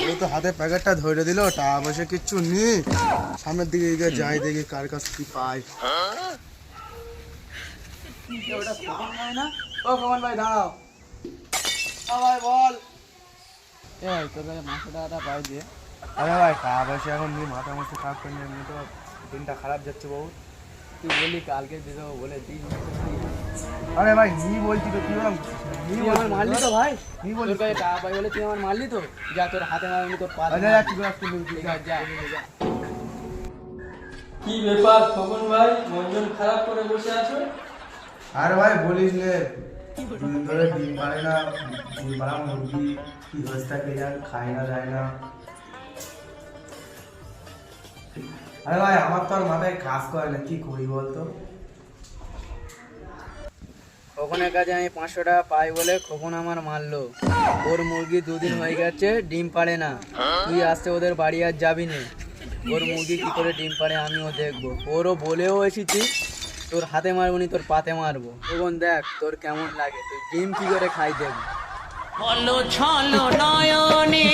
ও তো হাতে প্যাকেটটা ধরে দিল টাকা পয়সা কিচ্ছু নেই। সামনের দিকে যাই দেখি কার কাছ কি পাই। ও ভাই দাঁড়াও। ভাই বল। তোর কাছে পাঁচশো টাকাটা পাই দিয়ে আরে ভাই টাকা পয়সা এখন নিয়ে মাথা মাথা খারাপ করে নিয়ে তো দিনটা খারাপ যাচ্ছে বহু তুই বললি কালকে দিয়ে দেবো বলে দিই আরে ভাই নি বলছি তো তুই আমার মারলি তো ভাই? নি তোর টাকা পাই বলে তুই আমার মারলি তো? যা তোর হাতে মারবি তোর পা আচ্ছা যাচ্ছি যাচ্ছি ঠিক আছে যা কি ব্যাপার খবর ভাই? খারাপ করে বসে আছো? আরে ভাই বলিস নে। দিন ধরে ডিম পারে না ডিম পাড়া মুরগি কি হয়েছে কে জান খায় না যায় না। আরে ভাই আমার তো আর মাথায় কাজ করে না কি করি বলতো? খোকনের কাছে আমি পাঁচশো টাকা পাই বলে খোকন আমার মারলো। ওর মুরগি দুদিন হয়ে গেছে, ডিম পাড়ে না। তুই আসতে ওদের বাড়ি আর যাবি না। ওর মুরগি কি করে ডিম পাড়ে আমিও দেখব। ওরও বলেও এসেছি, তোর হাতে মারবো নি, তোর পাতে মারবো। খোকন, দেখ, তোর কেমন লাগে। তুই ডিম কি করে খাই দেখব? বলো নয়নে